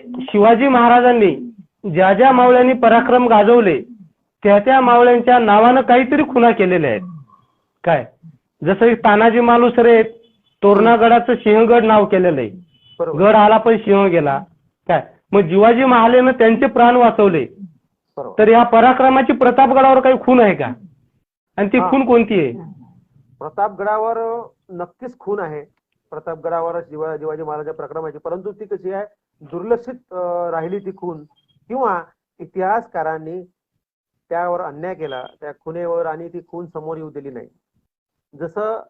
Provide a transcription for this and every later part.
शिवाजी महाराजांनी ज्या ज्या मावळ्यांनी पराक्रम गाजवले त्या त्या मावळ्यांच्या नावानं काहीतरी खुणा केलेल्या आहेत. काय? जसं तानाजी मालुसरे तोरणागडाचं सिंहगड नाव केलेलं आहे. गड आला पण सिंह गेला. काय? मग जिवाजी महालेनं त्यांचे प्राण वाचवले. तर या पराक्रमाची प्रतापगडावर काही खून आहे का? आणि ती. खून कोणती आहे? प्रतापगडावर नक्कीच खून आहे. प्रतापगडावर शिवाजी महाराजांच्या प्रक्रमाची. परंतु ती कशी आहे? दुर्लक्षित राहिली ती खून किंवा इतिहासकारांनी त्यावर अन्याय केला त्या खुनेवर आणि ती खून समोर येऊ दिली नाही. जसं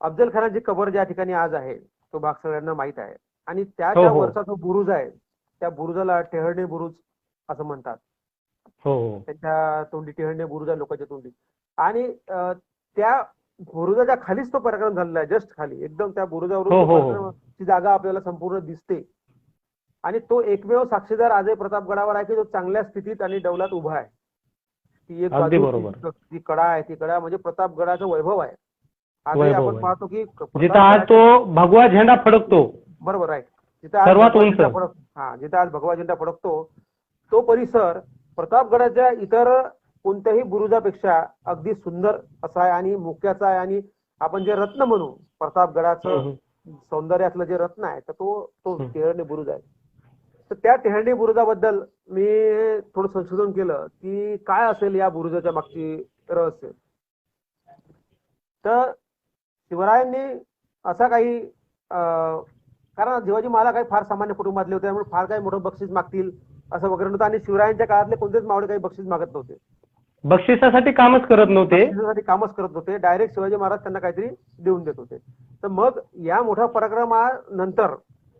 अफजल खानाची कबर ज्या ठिकाणी आज आहे तो भाग सगळ्यांना माहीत आहे. आणि त्याच्या हो, हो. वरचा जो बुरुज आहे त्या बुरुजाला टेहळणे बुरुज असं म्हणतात. हो त्यांच्या तोंडी टेहळणे बुरुज आहे लोकांच्या तोंडी. आणि त्या बुरुजाच्या खालीच तो पराक्रम झालेला आहे जस्ट खाली. एकदम त्या बुरुजावरून हो, तो हो, हो. जागा आपल्याला संपूर्ण दिसते. आणि तो एकमेव साक्षीदार आजही प्रतापगडावर आहे की जो चांगल्या स्थितीत आणि डौलात उभा आहे. ती एक बाजू, बरोबर. ती- कडा आहे ती कडा म्हणजे प्रतापगडाचं वैभव आहे. आजही आपण. पाहतो की जिथं आज तो भगवा झेंडा फडकतो. बरोबर आहे जिथं आज हा जिथं आज भगवा झेंडा फडकतो तो परिसर प्रतापगडाच्या इतर कोणत्याही बुरुजापेक्षा अगदी सुंदर असा आहे आणि मुक्याचा आहे आणि आपण जे रत्न म्हणू प्रतापगडाचं. सौंदर्यातलं जे रत्न आहे तर तो तो. टेहळणी बुरुज आहे तर त्या टेहळणी बुरुजाबद्दल मी थोडं संशोधन केलं की काय असेल या बुरुजाच्या मागची रहस्य तर शिवरायांनी असा काही कारण शिवाजी महाराज काही फार सामान्य कुटुंबातले होते त्यामुळे फार काही मोठं बक्षीस मागतील असं वगैरे नव्हतं आणि शिवरायांच्या काळातले कोणतेच मावळे काही बक्षीस मागत नव्हते बक्षिसासाठी कामच करत नव्हते. बक्षिसासाठी कामच करत होते डायरेक्ट शिवाजी महाराज त्यांना काहीतरी देऊन देत होते. तर मग या मोठ्या पराक्रमानंतर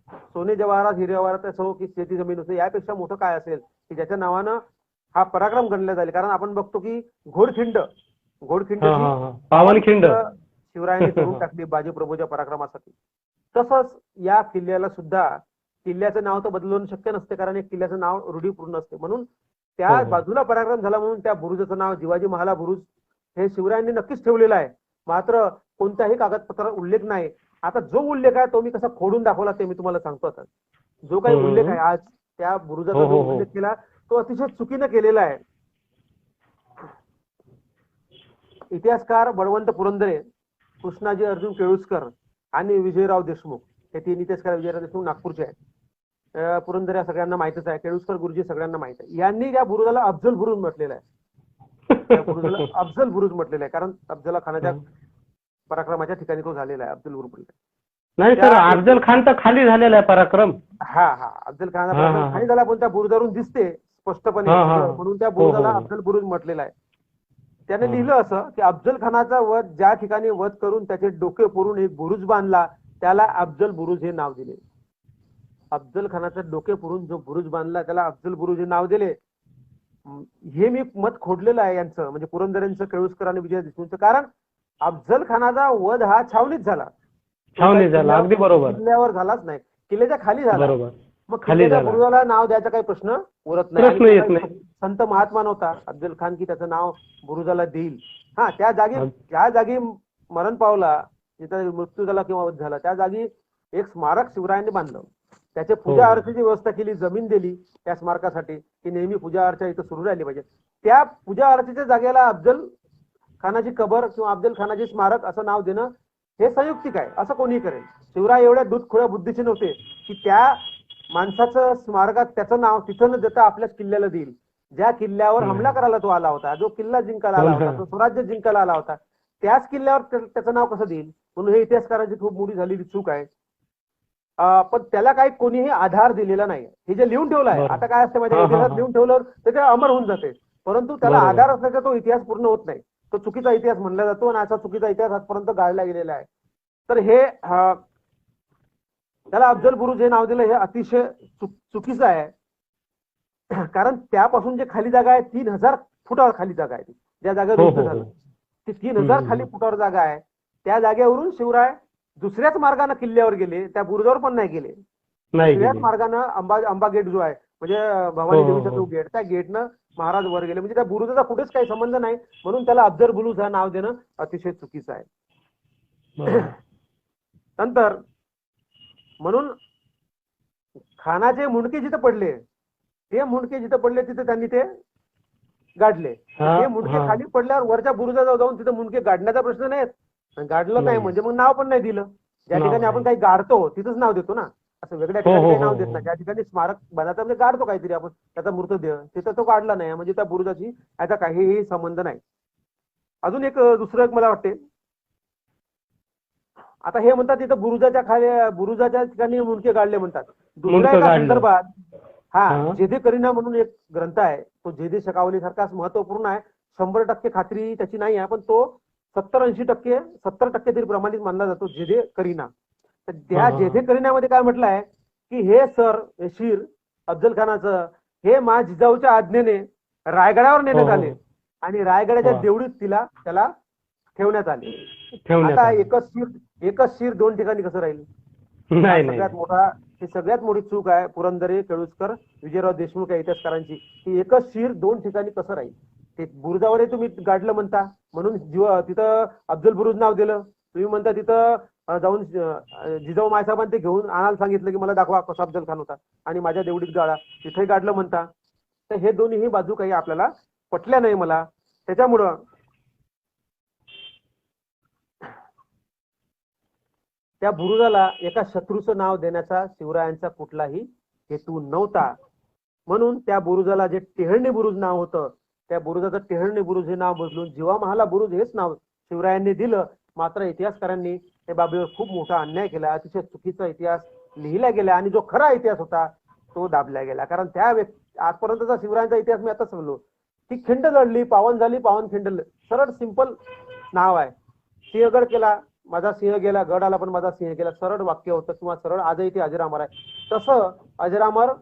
सोने जवाहरात हिरे जवाहरात असो की शेती जमीन असो यापेक्षा मोठं काय असेल की ज्याच्या नावानं हा पराक्रम गणला जाईल? कारण आपण बघतो की घोडखिंड घोडखिंड पावनखिंड. शिवरायांनी करून टाकली बाजीप्रभूच्या पराक्रमासाठी. तसंच या किल्ल्याला सुद्धा किल्ल्याचं नाव तर बदलवणं शक्य नसते कारण एक किल्ल्याचं नाव रूढीपूर्ण असते. म्हणून त्या हो, हो. बाजूला पराक्रम झाला म्हणून त्या बुरुजाचं नाव जिवाजी महाला बुरुज हे शिवरायांनी नक्कीच ठेवलेलं आहे मात्र कोणत्याही कागदपत्रात उल्लेख नाही आता जो उल्लेख आहे तो मी कसा खोडून दाखवला ते मी तुम्हाला सांगतो आता जो काही. उल्लेख आहे आज त्या बुरुजाचा हो, जो हो, हो. उल्लेख केला तो अतिशय चुकीनं केलेला आहे इतिहासकार बळवंत पुरंदरे कृष्णाजी अर्जुन केळुसकर आणि विजयराव देशमुख हे तीन इतिहासकार विजयराव देशमुख नागपूरचे आहेत पुरंदरे सगळ्यांना माहितच आहे केळुसकर गुरुजी सगळ्यांना माहीत आहे यांनी या बुरुजाला अफजल बुरुज म्हटलेलं आहे त्या बुरुजाला अफजल बुरुज म्हटलेलं आहे कारण अफजला खानाच्या पराक्रमाच्या ठिकाणी तो झालेला आहे अफजल बुरुज नाही सर अफजल खान तर खाली झालेला आहे पराक्रम. हा हा अफजल हा, हा, हा. खाली झाला पण त्या बुरुजावरून दिसते स्पष्टपणे हा, हा. म्हणून त्या हो, हो, बुरुजाला हो. अफजल बुरुज म्हटलेला आहे त्याने हा. लिहिलं असं की अफजल खानाचा वध ज्या ठिकाणी वध करून त्याचे डोके पुरून एक बुरुज बांधला त्याला अफजल बुरुज हे नाव दिले अफजल खानाचा डोके पुरून जो बुरुज बांधला त्याला अफजल बुरुज हे नाव दिले. हे मी मत खोडलेलं आहे यांचं म्हणजे पुरंदरेंचं केळुसकर आणि विजय देशमुखचं. कारण अफजल खानाचा वध हा छावणीत झाला. छावणी झाला अगदी बरोबर. किल्ल्यावर झालाच नाही. किल्ल्याच्या खाली झाला. बरोबर. मग खाली किल्ल्याच्या झाला. बुरुजाला नाव द्यायचा काही प्रश्न उरत नाही. संत महात्मा नव्हता. अफजल खान की त्याचं नाव बुरुजाला देईल. हा त्या जागी त्या जागी मरण पावला जिथं मृत्यू झाला किंवा वध झाला त्या जागी एक स्मारक शिवरायांनी बांधलं. त्याचे पूजा हो. अर्चेची व्यवस्था केली जमीन दिली त्या स्मारकासाठी की नेहमी पूजा अर्चा इथं सुरू राहिली पाहिजे त्या पूजा अर्चेच्या जागेला अफजल खानाची कबर किंवा अफजल खानाची स्मारक असं नाव देणं हे संयुक्तिक आहे असं कोणी करेल शिवराय एवढ्या दूधखोळ्या बुद्धीचे नव्हते की त्या माणसाचं स्मारकात त्याचं नाव तिथं न देता आपल्याच किल्ल्याला देईल ज्या किल्ल्यावर. हमला करायला तो आला होता जो किल्ला जिंकायला आला हो. होता तो स्वराज्य जिंकायला आला होता त्याच किल्ल्यावर त्या- त्याचं नाव कसं देईल म्हणून हे इतिहासकारांची खूप मोठी झालेली चूक आहे पण त्याला काही कोणीही आधार दिलेला नाही हे जे लिहून ठेवलं आहे. आता काय असते हा, हा, इतिहासात हा. लिहून ठेवलं तर ते अमर होऊन जाते परंतु त्याला. आधार असल्याचा तो इतिहास पूर्ण होत नाही तो चुकीचा इतिहास म्हणला जातो आणि असा चुकीचा इतिहास आजपर्यंत गाळला गेलेला आहे तर हे त्याला अफजल बुरुज हे नाव दिलं हे अतिशय चुक- चुकीचं आहे कारण त्यापासून जे खाली जागा आहे तीन हजार फुटावर खाली जागा आहे ती ज्या जागेवर हो, युद्ध हो, झालं हो. ती तीन हजार. खाली फुटावर जागा आहे त्या जागेवरून शिवराय दुसऱ्याच मार्गाने किल्ल्यावर गेले त्या बुरुजावर पण नाही गेले दुसऱ्याच. मार्गानं अंबा अंबा गेट जो आहे म्हणजे भवानी हो, हो, देवीचा हो. जो गेट त्या गेटनं महाराज वर गेले म्हणजे त्या बुरुजाचा कुठेच काही संबंध नाही म्हणून त्याला अफजल बुरुज हा नाव देणं अतिशय चुकीचं आहे. नंतर म्हणून खानाचे मुंडके जिथे पडले ते मुंडके जिथे पडले तिथे त्यांनी ते गाडले हा, ते मुंडके. खाली पडल्यावर वरच्या बुरुजाजवळ जाऊन तिथे मुंडके गाडण्याचा प्रश्न नाही गाडलं नाही. म्हणजे मग नाव पण नाही दिलं. ज्या ठिकाणी आपण. काही गाडतो तिथंच नाव देतो ना. असं वेगळ्या हो, ठिकाणी हो, नाव हो, देत. नाही. ज्या ठिकाणी स्मारक बनायचं म्हणजे गाडतो काहीतरी आपण. त्याचा मृतदेह. तिथं तो काढला नाही. म्हणजे त्या बुरुजाची याचा काहीही संबंध नाही. अजून एक दुसरं एक मला वाटते. आता हे म्हणतात तिथं बुरुजाच्या खाली बुरुजाच्या ठिकाणी मुंडके गाडले म्हणतात. दुसऱ्या एका. संदर्भात हा हा. जेदे करीना म्हणून एक ग्रंथ आहे. तो जेदे शकावली सारखाच महत्त्वपूर्ण आहे. शंभर टक्के खात्री त्याची नाही आहे पण तो सत्तर ऐंशी टक्के सत्तर टक्के तरी प्रमाणित मानला जातो जेदे करीना तर त्या हा, हा. जेदे करीनामध्ये काय म्हटलं आहे की हे सर हे शीर अफजल खानाचं हे मा जिजाऊच्या आज्ञेने रायगडावर नेण्यात हो, हो. आले आणि रायगडाच्या वा. देवडीत तिला त्याला ठेवण्यात आले आता. एकच शिर एकच शिर दोन ठिकाणी कसं राहील हा सगळ्यात मोठा ही सगळ्यात मोठी चूक आहे पुरंदरे केळुसकर विजयराव देशमुख या इतिहासकारांची की एकच शिर दोन ठिकाणी कसं राहील ते बुरुजावर तुम्ही गाडलं म्हणता. म्हणून जीव तिथं अफजल बुरुज नाव दिलं. तुम्ही म्हणता तिथं जाऊन जिजाऊ मायसाहेबांनी ते घेऊन आणायला सांगितलं की मला दाखवा कसा अफजल खान होता. आणि माझ्या देवडीत गाळा. तिथेही गाडलं म्हणता. तर हे दोन्हीही बाजू काही आपल्याला पटल्या नाही मला. त्याच्यामुळं त्या बुरुजाला एका शत्रूचं नाव देण्याचा शिवरायांचा कुठलाही हेतू नव्हता. म्हणून त्या बुरुजाला जे टेहळणी बुरुज नाव होतं त्या बुरुजाचं टेहळणी बुरुज हे नाव बदलून जीवा महाला बुरुज हेच नाव शिवरायांनी दिलं. मात्र इतिहासकारांनी त्या बाबीवर खूप मोठा अन्याय केला. अतिशय चुकीचा इतिहास लिहिला गेला आणि जो खरा इतिहास होता तो दाबला गेला. कारण त्या व्यक्- आजपर्यंतचा शिवरायांचा इतिहास मी आता सांगलो. ती खिंड लढली पावन झाली पावन खिंड सरळ सिंपल नाव आहे. सिंहगड केला माझा सिंह गेला गड आला पण माझा सिंह गेला. सरळ वाक्य होतं किंवा सरळ आजही ते अजरामर आहे. तसं अजरामर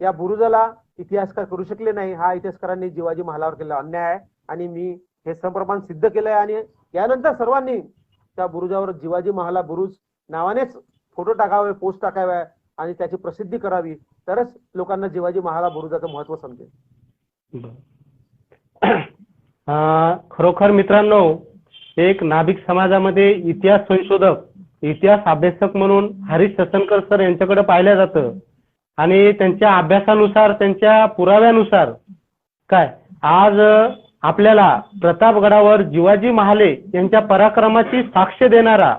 या बुरुजाला इतिहासकार करू शकले नाही. हा इतिहासकारांनी शिवाजी महालावर केलेला अन्याय आहे आणि मी हे संप्रमाण सिद्ध केलंय आणि यानंतर सर्वांनी त्या बुरुजावर जिवाजी महाला बुरुज नावानेच फोटो टाकावे पोस्ट टाकावे आणि त्याची प्रसिद्धी करावी. तरच लोकांना जिवाजी महाला बुरुजाचं महत्त्व समजेल. खरोखर मित्रांनो एक नाभिक समाजामध्ये इतिहास संशोधक इतिहास अभ्यासक म्हणून हरीश ससनकर सर यांच्याकडे पाहिलं जातं. आणि त्यांच्या अभ्यासानुसार त्यांच्या पुराव्यानुसार काय? आज आपल्याला प्रतापगडावर जिवाजी महाले यांच्या पराक्रमाची साक्ष देणारा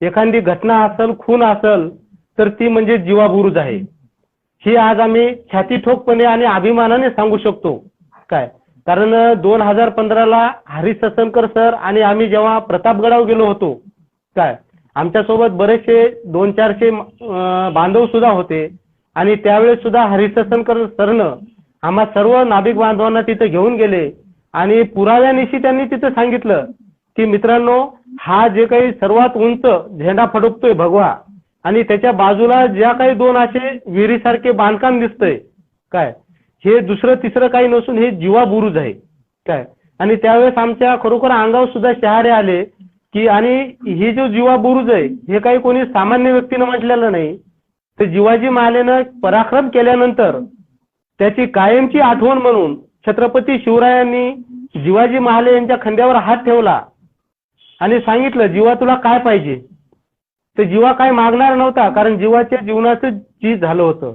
एखादी घटना असल खून असल तर ती म्हणजे जीवाबुरुज आहे. ही आज आम्ही छाती ठोकपणे आणि अभिमानाने सांगू शकतो. काय? कारण दोन हजार पंधराला हरीश ससनकर सर आणि आम्ही जेव्हा प्रतापगडावर गेलो होतो काय? आमच्यासोबत बरेचसे दोन चारशे बांधव सुद्धा होते. आणि त्यावेळेस सुद्धा हरीश ससनकर सरनं आम्हा सर्व नाभिक बांधवांना तिथे घेऊन गेले. आणि पुराव्यानिशी त्यांनी तिथे सांगितलं की मित्रांनो हा जे काही सर्वात उंच झेंडा फडकतोय भगवा. आणि त्याच्या बाजूला ज्या काही दोन असे विहिरीसारखे बांधकाम दिसतंय काय? हे दुसरं तिसरं काही नसून हे जीवा बुरुज आहे काय? आणि त्यावेळेस आमच्या खरोखर अंगावर सुद्धा शहारे आले. की आणि हे जो जीवा बुरुज आहे हे काही कोणी सामान्य व्यक्तीनं म्हटलेलं नाही. तर जिवाजी महालेनं पराक्रम केल्यानंतर त्याची कायमची आठवण म्हणून छत्रपती शिवरायांनी जिवाजी महाले यांच्या खांद्यावर हात ठेवला आणि सांगितलं जीवा तुला काय पाहिजे? तर जीवा काय मागणार नव्हता कारण जीवाच्या जीवनाचं जी झालं होतं.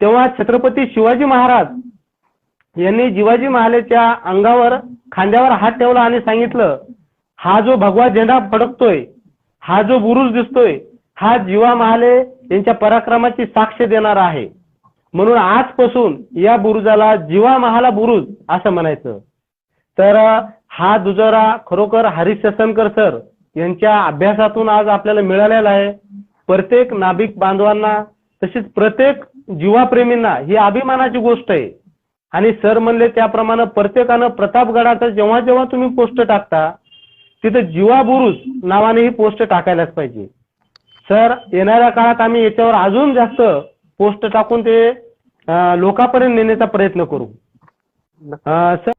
तेव्हा छत्रपती शिवाजी महाराज यांनी जिवाजी महालेच्या अंगावर खांद्यावर हात ठेवला आणि सांगितलं हा जो भगवा झेंडा फडकतोय हा जो बुरुज दिसतोय हा जीवा महाले यांच्या पराक्रमाची साक्ष देणारा आहे. म्हणून आजपासून या बुरुजाला जीवा महाला बुरुज असं म्हणायचं. तर हा दुजोरा खरोखर हरीश ससनकर सर यांच्या अभ्यासातून आज आपल्याला मिळालेला आहे. प्रत्येक नाभिक बांधवांना तसेच प्रत्येक जीवाप्रेमींना ही अभिमानाची गोष्ट आहे. आणि सर म्हणले त्याप्रमाणे प्रत्येकानं प्रतापगडाचा जेव्हा जेव्हा तुम्ही पोस्ट टाकता तिथं जीवा बुरुज नावाने ही पोस्ट टाकायलाच पाहिजे. सर येणाऱ्या काळात आम्ही याच्यावर अजून जास्त पोस्ट टाकून ते लोकांपर्यंत नेण्याचा प्रयत्न करू. सर